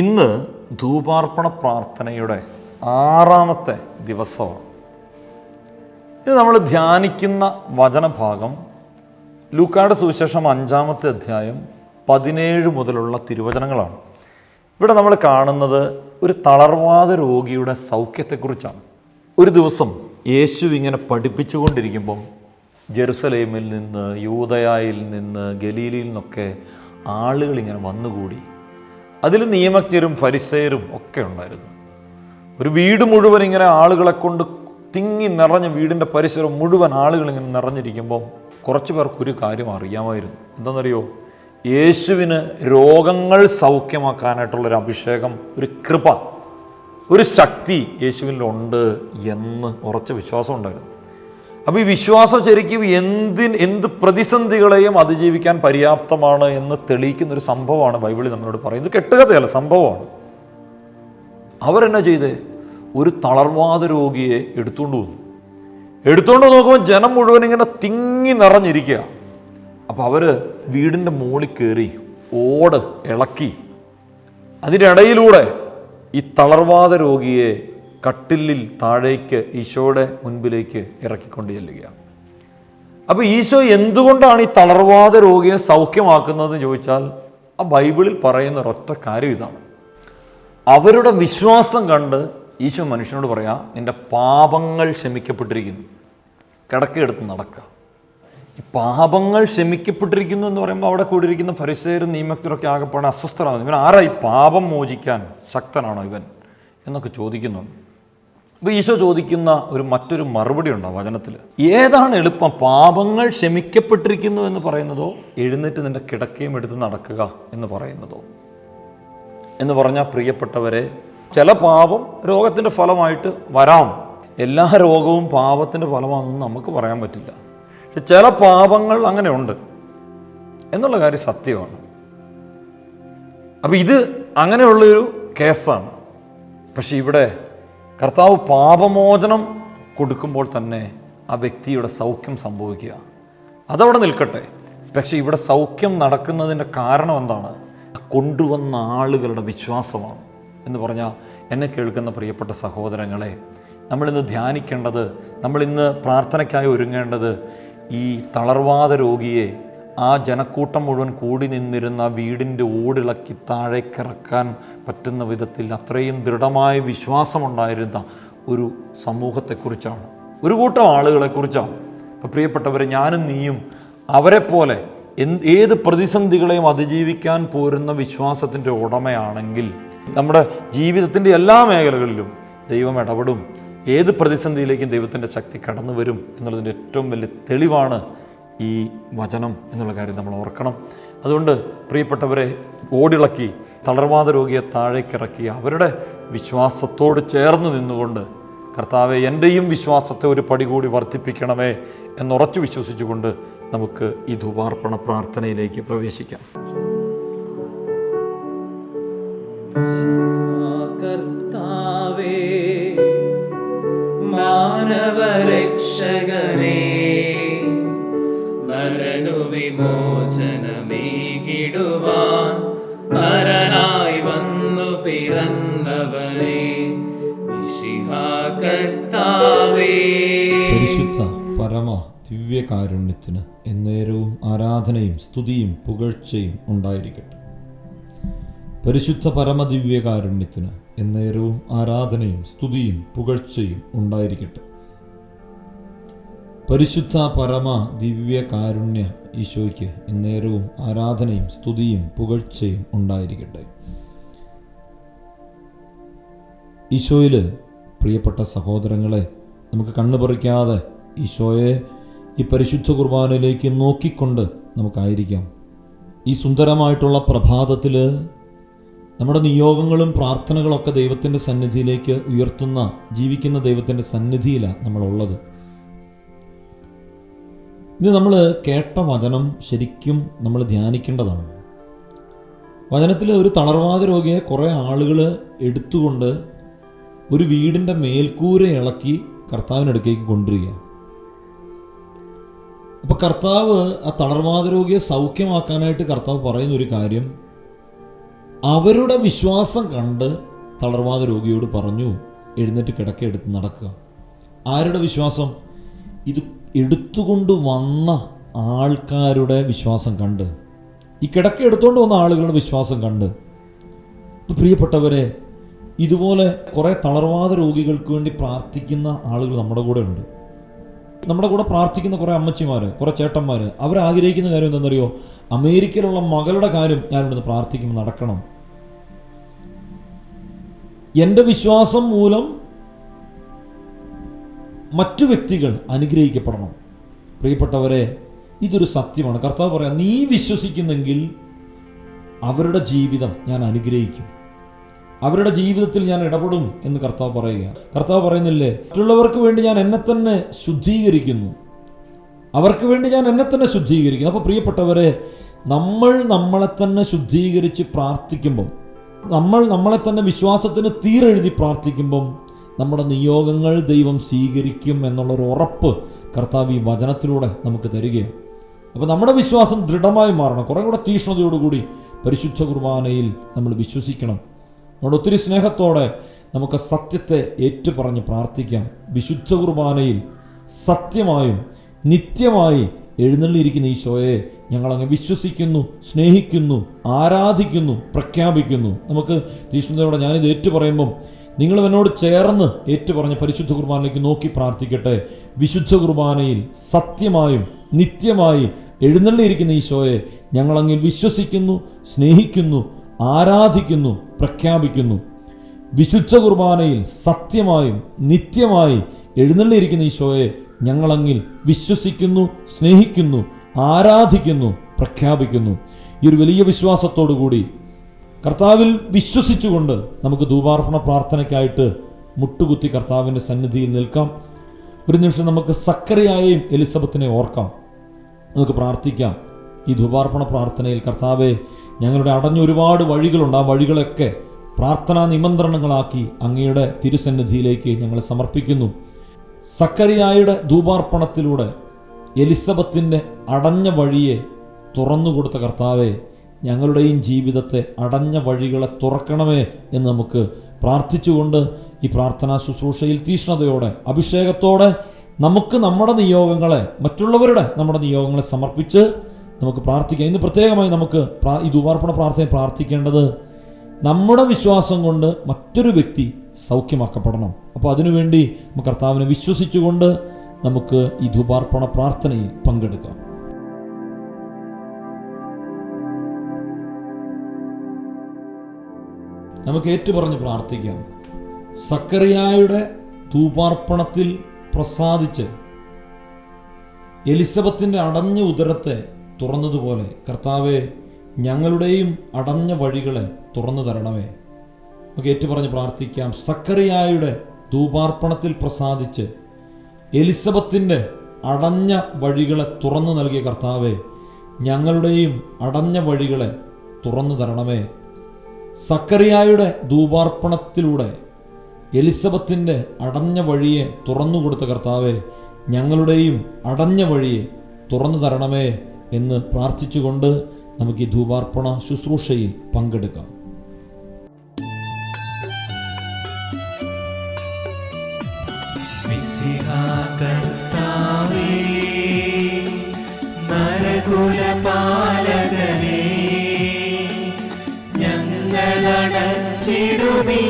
ഇന്ന് ധൂപാർപ്പണ പ്രാർത്ഥനയുടെ ആറാമത്തെ ദിവസമാണ് ഇത് നമ്മൾ ധ്യാനിക്കുന്ന വചനഭാഗം ലൂക്കായുടെ സുവിശേഷം അഞ്ചാമത്തെ അധ്യായം പതിനേഴ് മുതലുള്ള തിരുവചനങ്ങളാണ്. ഇവിടെ നമ്മൾ കാണുന്നത് ഒരു തളർവാദ രോഗിയുടെ സൗഖ്യത്തെക്കുറിച്ചാണ്. ഒരു ദിവസം യേശു ഇങ്ങനെ പഠിപ്പിച്ചുകൊണ്ടിരിക്കുമ്പം ജെറുസലേമിൽ നിന്ന് യൂതയായിൽ നിന്ന് ഗലീലിൽ നിന്നൊക്കെ ആളുകൾ ഇങ്ങനെ വന്നുകൂടി. അതിൽ നിയമജ്ഞരും ഫരിസയരും ഒക്കെ ഉണ്ടായിരുന്നു. ഒരു വീട് മുഴുവൻ ഇങ്ങനെ ആളുകളെ കൊണ്ട് തിങ്ങി നിറഞ്ഞ വീടിന്റെ പരിസരം മുഴുവൻ ആളുകൾ ഇങ്ങനെ നിറഞ്ഞിരിക്കുമ്പോൾ കുറച്ച് പേർക്ക് ഒരു കാര്യം അറിയാമായിരുന്നു. എന്താണെന്നറിയോ? യേശുവിന് രോഗങ്ങൾ സൗഖ്യമാക്കാനായിട്ടുള്ള ഒരു അഭിഷേകം ഒരു കൃപ ഒരു ശക്തി യേശുവിനുണ്ട് എന്ന് ഉറച്ച വിശ്വാസം ഉണ്ടായിരുന്നു. അപ്പോൾ ഈ വിശ്വാസം ശരിക്കും എന്തിന് എന്ത് പ്രതിസന്ധികളെയും അതിജീവിക്കാൻ പര്യാപ്തമാണ് എന്ന് തെളിയിക്കുന്ന ഒരു സംഭവമാണ് ബൈബിളിൽ നമ്മളോട് പറയുന്നത്. കെട്ടുകഥയല്ല സംഭവമാണ്. അവരെന്നാ ചെയ്തേ? ഒരു തളർവാദ രോഗിയെ എടുത്തുകൊണ്ട് വന്നു. എടുത്തുകൊണ്ട് നോക്കുമ്പോൾ ജനം മുഴുവൻ ഇങ്ങനെ തിങ്ങി നിറഞ്ഞിരിക്കുക. അപ്പോൾ അവർ വീടിന്റെ മുകളിൽ കയറി ഓട് ഇളക്കി. അതിനിടയിലൂടെ ഈ തളർവാദ രോഗിയെ കട്ടിലിൽ താഴേക്ക് ഈശോയുടെ മുൻപിലേക്ക് ഇറക്കിക്കൊണ്ട് ചെല്ലുകയാണ് അപ്പോൾ ഈശോ എന്തുകൊണ്ടാണ് ഈ തളർവാദ രോഗിയെ സൗഖ്യമാക്കുന്നതെന്ന് ചോദിച്ചാൽ ആ ബൈബിളിൽ പറയുന്ന ഒരൊറ്റ കാര്യം ഇതാണ്. അവരുടെ വിശ്വാസം കണ്ട് ഈശോ മനുഷ്യനോട് പറയാം നിന്റെ പാപങ്ങൾ ക്ഷമിക്കപ്പെട്ടിരിക്കുന്നു. കിടക്കെടുത്ത് നടക്കുക ഈ പാപങ്ങൾ ക്ഷമിക്കപ്പെട്ടിരിക്കുന്നു എന്ന് പറയുമ്പോൾ അവിടെ കൂടിയിരിക്കുന്ന ഫരിസേരും നിയമത്തിലൊക്കെ ആകെപ്പാടെ അസ്വസ്ഥനാണ് ഇവൻ ആരാ ഈ പാപം മോചിക്കാൻ ശക്തനാണോ ഇവൻ എന്നൊക്കെ ചോദിക്കുന്നുണ്ട്. അപ്പോൾ ഈശോ ചോദിക്കുന്ന ഒരു മറ്റൊരു മറുപടി ഉണ്ടോ വചനത്തിൽ? ഏതാണ് എളുപ്പം? പാപങ്ങൾ ക്ഷമിക്കപ്പെട്ടിരിക്കുന്നു എന്ന് പറയുന്നതോ എഴുന്നേറ്റ് നിന്റെ കിടക്കയും എടുത്ത് നടക്കുക എന്ന് പറയുന്നതോ? എന്ന് പറഞ്ഞാൽ പ്രിയപ്പെട്ടവരെ ചില പാപം രോഗത്തിന്റെ ഫലമായിട്ട് വരാം. എല്ലാ രോഗവും പാപത്തിന്റെ ഫലമാണെന്ന് നമുക്ക് പറയാൻ പറ്റില്ല. പക്ഷെ ചില പാപങ്ങൾ അങ്ങനെയുണ്ട്. എന്നുള്ള കാര്യം സത്യമാണ്. അപ്പോൾ ഇത് അങ്ങനെയുള്ളൊരു കേസാണ്. പക്ഷേ ഇവിടെ കർത്താവ് പാപമോചനം കൊടുക്കുമ്പോൾ തന്നെ ആ വ്യക്തിയുടെ സൗഖ്യം സംഭവിക്കുക. അതവിടെ നിൽക്കട്ടെ. പക്ഷേ ഇവിടെ സൗഖ്യം നടക്കുന്നതിന്റെ കാരണം എന്താണ്? കൊണ്ടുവന്ന ആളുകളുടെ വിശ്വാസമാണ്. എന്ന് പറഞ്ഞാൽ എന്നെ കേൾക്കുന്ന പ്രിയപ്പെട്ട സഹോദരങ്ങളെ നമ്മളിന്ന് ധ്യാനിക്കേണ്ടത് നമ്മളിന്ന് പ്രാർത്ഥനയ്ക്കായി ഒരുങ്ങേണ്ടത് ഈ തളർവാദ രോഗിയെ ആ ജനക്കൂട്ടം മുഴുവൻ കൂടി നിന്നിരുന്ന വീടിന്റെ ഓടിളക്കി താഴേക്കിറക്കാൻ പറ്റുന്ന വിധത്തിൽ അത്രയും ദൃഢമായ വിശ്വാസമുണ്ടായിരുന്ന ഒരു സമൂഹത്തെക്കുറിച്ചാണ്. ഒരു കൂട്ടം ആളുകളെക്കുറിച്ചാണ്. അപ്പോൾ പ്രിയപ്പെട്ടവരെ ഞാനും നീയും അവരെപ്പോലെ എന്ത് ഏത് പ്രതിസന്ധികളെയും അതിജീവിക്കാൻ പോരുന്ന വിശ്വാസത്തിന്റെ ഉടമയാണെങ്കിൽ നമ്മുടെ ജീവിതത്തിന്റെ എല്ലാ മേഖലകളിലും ദൈവം ഇടപെടും. ഏത് പ്രതിസന്ധിയിലേക്കും ദൈവത്തിന്റെ ശക്തി കടന്നു വരും എന്നുള്ളതിന്റെ ഏറ്റവും വലിയ തെളിവാണ് ഈ വചനം എന്നുള്ള കാര്യം നമ്മൾ ഓർക്കണം. അതുകൊണ്ട് പ്രിയപ്പെട്ടവരെ ഓടിളക്കി തളർവാദ രോഗിയെ താഴേക്കിറക്കി അവരുടെ വിശ്വാസത്തോട് ചേർന്ന് നിന്നുകൊണ്ട് കർത്താവെ എന്റെയും വിശ്വാസത്തെ ഒരു പടി കൂടി വർദ്ധിപ്പിക്കണമേ എന്നുറച്ചു വിശ്വസിച്ചുകൊണ്ട് നമുക്ക് ഈ ധൂപാർപ്പണ പ്രാർത്ഥനയിലേക്ക് പ്രവേശിക്കാം. കർത്താവേ മാനവരക്ഷകനേ വിമോചനമേകിടുവാൻ മരനായി വന്നു കർത്താവേ പരിശുദ്ധ പരമ ദിവ്യകാരുണ്യത്തിന് എന്നേരവും ആരാധനയും സ്തുതിയും പുകഴ്ചയും ഉണ്ടായിരിക്കട്ടെ. പരിശുദ്ധ പരമ ദിവ്യകാരുണ്യത്തിന് എന്നേരവും ആരാധനയും സ്തുതിയും പുകഴ്ചയും ഉണ്ടായിരിക്കട്ടെ. പരിശുദ്ധ പരമ ദിവ്യകാരുണ്യ ഈശോയ്ക്ക് എന്നേരവും ആരാധനയും സ്തുതിയും പുകഴ്ചയും ഉണ്ടായിരിക്കട്ടെ. ഈശോയിൽ പ്രിയപ്പെട്ട സഹോദരങ്ങളെ നമുക്ക് കണ്ണു പറിക്കാതെ ഈശോയെ ഈ പരിശുദ്ധ കുർബാനയിലേക്ക് നോക്കിക്കൊണ്ട് നമുക്കായിരിക്കാം. ഈ സുന്ദരമായിട്ടുള്ള പ്രഭാതത്തിൽ നമ്മുടെ നിയോഗങ്ങളും പ്രാർത്ഥനകളൊക്കെ ദൈവത്തിന്റെ സന്നിധിയിലേക്ക് ഉയർത്തുന്ന ജീവിക്കുന്ന ദൈവത്തിന്റെ സന്നിധിയിലാണ് നമ്മളുള്ളത്. ഇത് നമ്മൾ കേട്ട വചനം ശരിക്കും നമ്മൾ ധ്യാനിക്കേണ്ടതാണ്. വചനത്തിൽ ഒരു തളർവാദ രോഗിയെ കുറേ ആളുകൾ എടുത്തുകൊണ്ട് ഒരു വീടിന്റെ മേൽക്കൂര ഇളക്കി കർത്താവിനടുക്കേക്ക് കൊണ്ടുവരിക. അപ്പോൾ കർത്താവ് ആ തളർവാദ രോഗിയെ സൗഖ്യമാക്കാനായിട്ട് കർത്താവ് പറയുന്ന ഒരു കാര്യം അവരുടെ വിശ്വാസം കണ്ട് തളർവാദ രോഗിയോട് പറഞ്ഞു എഴുന്നേറ്റ് കിടക്കെടുത്ത് നടക്കുക. ആരുടെ വിശ്വാസം? ഇത് എടുത്തുകൊണ്ട് വന്ന ആൾക്കാരുടെ വിശ്വാസം കണ്ട് ഈ കിടക്ക എടുത്തുകൊണ്ട് വന്ന ആളുകളുടെ വിശ്വാസം കണ്ട് പ്രിയപ്പെട്ടവരെ ഇതുപോലെ കുറേ തളർവാദ രോഗികൾക്ക് വേണ്ടി പ്രാർത്ഥിക്കുന്ന ആളുകൾ നമ്മുടെ കൂടെ ഉണ്ട്. നമ്മുടെ കൂടെ പ്രാർത്ഥിക്കുന്ന കുറേ അമ്മച്ചിമാർ കുറേ ചേട്ടന്മാർ അവരാഗ്രഹിക്കുന്ന കാര്യം എന്താണെന്നറിയോ? അമേരിക്കയിലുള്ള മകളുടെ കാര്യം ഞാനിവിടുന്ന് പ്രാർത്ഥിക്കുമ്പോൾ നടക്കണം. എന്റെ വിശ്വാസം മൂലം മറ്റു വ്യക്തികൾ അനുഗ്രഹിക്കപ്പെടണം. പ്രിയപ്പെട്ടവരെ ഇതൊരു സത്യമാണ്. കർത്താവ് പറയാം നീ വിശ്വസിക്കുന്നെങ്കിൽ അവരുടെ ജീവിതം ഞാൻ അനുഗ്രഹിക്കും. അവരുടെ ജീവിതത്തിൽ ഞാൻ ഇടപെടും എന്ന് കർത്താവ് പറയുക. കർത്താവ് പറയുന്നില്ലേ മറ്റുള്ളവർക്ക് വേണ്ടി ഞാൻ എന്നെ തന്നെ ശുദ്ധീകരിക്കുന്നു. അവർക്ക് വേണ്ടി ഞാൻ എന്നെ തന്നെ ശുദ്ധീകരിക്കുന്നു. അപ്പോൾ പ്രിയപ്പെട്ടവരെ നമ്മൾ നമ്മളെ തന്നെ ശുദ്ധീകരിച്ച് പ്രാർത്ഥിക്കുമ്പം നമ്മൾ നമ്മളെ തന്നെ വിശ്വാസത്തിന് തീരെഴുതി പ്രാർത്ഥിക്കുമ്പം നമ്മുടെ നിയോഗങ്ങൾ ദൈവം സ്വീകരിക്കും എന്നുള്ളൊരു ഉറപ്പ് കർത്താവ് ഈ വചനത്തിലൂടെ നമുക്ക് തരികയാണ്. അപ്പോൾ നമ്മുടെ വിശ്വാസം ദൃഢമായി മാറണം. കുറേ കൂടെ തീഷ്ണതയോടുകൂടി പരിശുദ്ധ കുർബാനയിൽ നമ്മൾ വിശ്വസിക്കണം. നമ്മുടെ ഒത്തിരി സ്നേഹത്തോടെ നമുക്ക് സത്യത്തെ ഏറ്റുപറഞ്ഞ് പ്രാർത്ഥിക്കാം. വിശുദ്ധ കുർബാനയിൽ സത്യമായും നിത്യമായി എഴുന്നള്ളിയിരിക്കുന്ന ഈശോയെ ഞങ്ങളങ്ങ് വിശ്വസിക്കുന്നു സ്നേഹിക്കുന്നു ആരാധിക്കുന്നു പ്രഖ്യാപിക്കുന്നു. നമുക്ക് തീഷ്ണതയോടെ ഞാനിത് ഏറ്റുപറയുമ്പം നിങ്ങൾ എന്നോട് ചേർന്ന് ഏറ്റുപറഞ്ഞ് പരിശുദ്ധ കുർബാനയിലേക്ക് നോക്കി പ്രാർത്ഥിക്കട്ടെ. വിശുദ്ധ കുർബാനയിൽ സത്യമായും നിത്യമായി എഴുന്നള്ളിയിരിക്കുന്ന ഈശോയെ ഞങ്ങളങ്ങിൽ വിശ്വസിക്കുന്നു സ്നേഹിക്കുന്നു ആരാധിക്കുന്നു പ്രഖ്യാപിക്കുന്നു. വിശുദ്ധ കുർബാനയിൽ സത്യമായും നിത്യമായി എഴുന്നള്ളിയിരിക്കുന്ന ഈശോയെ ഞങ്ങളങ്ങിൽ വിശ്വസിക്കുന്നു സ്നേഹിക്കുന്നു ആരാധിക്കുന്നു പ്രഖ്യാപിക്കുന്നു. ഈ ഒരു വലിയ വിശ്വാസത്തോടു കൂടി കർത്താവിൽ വിശ്വസിച്ചുകൊണ്ട് നമുക്ക് ധൂപാർപ്പണ പ്രാർത്ഥനയ്ക്കായിട്ട് മുട്ടുകുത്തി കർത്താവിന്റെ സന്നിധിയിൽ നിൽക്കാം. ഒരു നിമിഷം നമുക്ക് സക്കരയായും എലിസബത്തിനെ ഓർക്കാം. നമുക്ക് പ്രാർത്ഥിക്കാം. ഈ ധൂപാർപ്പണ പ്രാർത്ഥനയിൽ കർത്താവെ ഞങ്ങളുടെ അടഞ്ഞ ഒരുപാട് വഴികളുണ്ട്. ആ വഴികളൊക്കെ പ്രാർത്ഥനാ നിമന്ത്രണങ്ങളാക്കി അങ്ങയുടെ തിരുസന്നിധിയിലേക്ക് ഞങ്ങൾ സമർപ്പിക്കുന്നു. സക്കറിയായുടെ ധൂപാർപ്പണത്തിലൂടെ എലിസബത്തിന്റെ അടഞ്ഞ വഴിയെ തുറന്നുകൊടുത്ത കർത്താവെ ഞങ്ങളുടെയും ജീവിതത്തെ അടഞ്ഞ വഴികളെ തുറക്കണമേ എന്ന് നമുക്ക് പ്രാർത്ഥിച്ചുകൊണ്ട് ഈ പ്രാർത്ഥനാ ശുശ്രൂഷയിൽ തീഷ്ണതയോടെ അഭിഷേകത്തോടെ നമുക്ക് നമ്മുടെ നിയോഗങ്ങളെ മറ്റുള്ളവരുടെ നമ്മുടെ നിയോഗങ്ങളെ സമർപ്പിച്ച് നമുക്ക് പ്രാർത്ഥിക്കാം. ഇന്ന് പ്രത്യേകമായി നമുക്ക് ഈ ധൂപാർപ്പണ പ്രാർത്ഥന പ്രാർത്ഥിക്കേണ്ടത് നമ്മുടെ വിശ്വാസം കൊണ്ട് മറ്റൊരു വ്യക്തി സൗഖ്യമാക്കപ്പെടണം. അപ്പോൾ അതിനുവേണ്ടി നമുക്ക് കർത്താവിനെ വിശ്വസിച്ചുകൊണ്ട് നമുക്ക് ഈ ധൂപാർപ്പണ പ്രാർത്ഥനയിൽ പങ്കെടുക്കാം. നമുക്ക് ഏറ്റുപറഞ്ഞ് പ്രാർത്ഥിക്കാം. സക്കറിയായുടെ ധൂപാർപ്പണത്തിൽ പ്രസാദിച്ച് എലിസബത്തിന്റെ അടഞ്ഞ ഉദരത്തെ തുറന്നതുപോലെ കർത്താവെ ഞങ്ങളുടെയും അടഞ്ഞ വഴികളെ തുറന്നു തരണമേ. നമുക്ക് ഏറ്റുപറഞ്ഞ് പ്രാർത്ഥിക്കാം. സക്കറിയായുടെ ധൂപാർപ്പണത്തിൽ പ്രസാദിച്ച് എലിസബത്തിന്റെ അടഞ്ഞ വഴികളെ തുറന്നു നൽകിയ കർത്താവെ ഞങ്ങളുടെയും അടഞ്ഞ വഴികളെ തുറന്നു തരണമേ. സക്കറിയായുടെ ധൂപാർപ്പണത്തിലൂടെ എലിസബത്തിന്റെ അടഞ്ഞ വഴിയെ തുറന്നു കൊടുത്ത കർത്താവെ ഞങ്ങളുടെയും അടഞ്ഞ വഴിയെ തുറന്നു തരണമേ എന്ന് പ്രാർത്ഥിച്ചുകൊണ്ട് നമുക്ക് ഈ ധൂപാർപ്പണ ശുശ്രൂഷയിൽ പങ്കെടുക്കാം. ഞങ്ങളടച്ചിടുമീ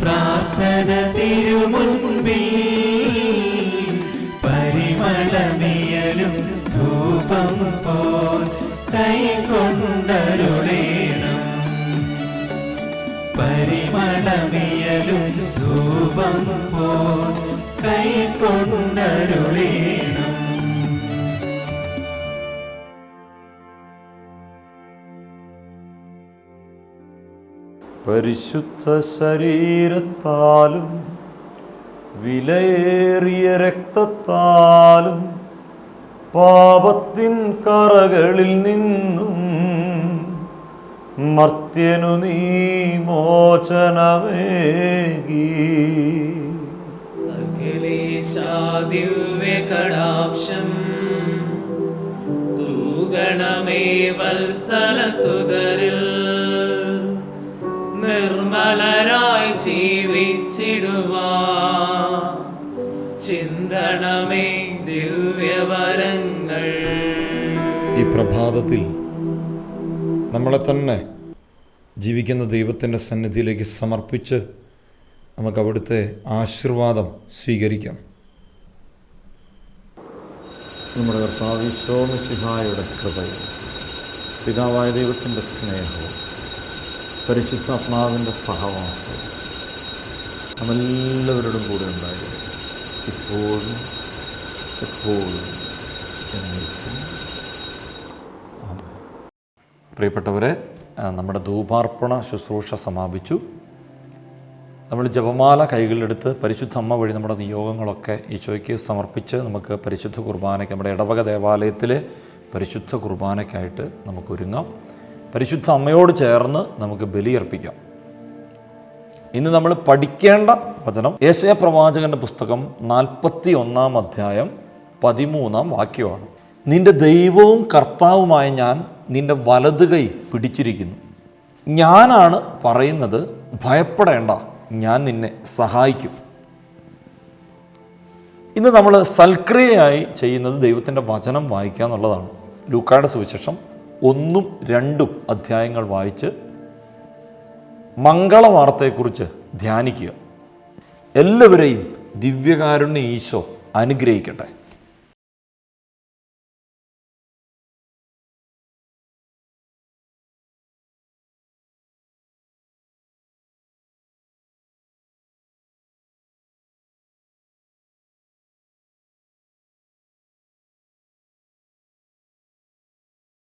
പ്രാർത്ഥന തിരുമുൻപിൽ പരിമളമിയലും ധൂപം പോൽ കൈകൊണ്ടരുളേണം. പരിമളമിയലും ധൂപം പോൽ കൈകൊണ്ടരുളേണം പരിശുദ്ധ ശരീരത്താലും വിലയേറിയ രക്തത്താലും പാപത്തിൻ കറകളിൽ നിന്നും മർത്യനു നീ മോചനമേകി. കടാക്ഷം തൂഗണമേ വത്സലസുതരിൽ നയിച്ചിടുവാ ചിന്തണമേ ദിവ്യവരങ്ങൾ. ഈ പ്രഭാതത്തിൽ നമ്മളെ തന്നെ ജീവിക്കുന്ന ദൈവത്തിന്റെ സന്നിധിയിലേക്ക് സമർപ്പിച്ച് നമുക്ക് അവിടുത്തെ ആശീർവാദം സ്വീകരിക്കാം. നമ്മുടെ കർത്താവിശോമിസിഹായുടെ കൃപയും പിതാവായ ദൈവത്തിന്റെ സ്നേഹവും പരിശുദ്ധാത്മാവിന്റെ സഹവാസം. നമ്മെല്ലാവരോടും കൂടെ ഉണ്ടായിരുന്നു ഇപ്പോഴും എപ്പോഴും എന്നേക്കും. പ്രിയപ്പെട്ടവരെ നമ്മുടെ ധൂപാർപ്പണ ശുശ്രൂഷ സമാപിച്ചു. നമ്മൾ ജപമാല കൈകളിലെടുത്ത് പരിശുദ്ധ അമ്മ വഴി നമ്മുടെ നിയോഗങ്ങളൊക്കെ ഈശോയ്ക്ക് സമർപ്പിച്ച് നമുക്ക് പരിശുദ്ധ കുർബാനയ്ക്ക് നമ്മുടെ ഇടവക ദേവാലയത്തിലെ പരിശുദ്ധ കുർബാനയ്ക്കായിട്ട് നമുക്ക് ഒരുങ്ങാം. പരിശുദ്ധ അമ്മയോട് ചേർന്ന് നമുക്ക് ബലിയർപ്പിക്കാം. ഇന്ന് നമ്മൾ പഠിക്കേണ്ട വചനം ഏശയ പ്രവാചകന്റെ പുസ്തകം നാൽപ്പത്തി ഒന്നാം അധ്യായം പതിമൂന്നാം വാക്യമാണ്. നിന്റെ ദൈവവും കർത്താവുമായ ഞാൻ നിന്റെ വലത് കൈ പിടിച്ചിരിക്കുന്നു. ഞാനാണ് പറയുന്നത് ഭയപ്പെടേണ്ട. ഞാൻ നിന്നെ സഹായിക്കും. ഇന്ന് നമ്മൾ സൽക്രിയയായി ചെയ്യുന്നത് ദൈവത്തിന്റെ വചനം വായിക്കുക എന്നുള്ളതാണ്. ലൂക്കായുടെ സുവിശേഷം ഒന്നും രണ്ടും അധ്യായങ്ങൾ വായിച്ച് മംഗളവാർത്തയെക്കുറിച്ച് ധ്യാനിക്കുക. എല്ലാവരെയും ദിവ്യകാരുണ്യ ഈശോ അനുഗ്രഹിക്കട്ടെ.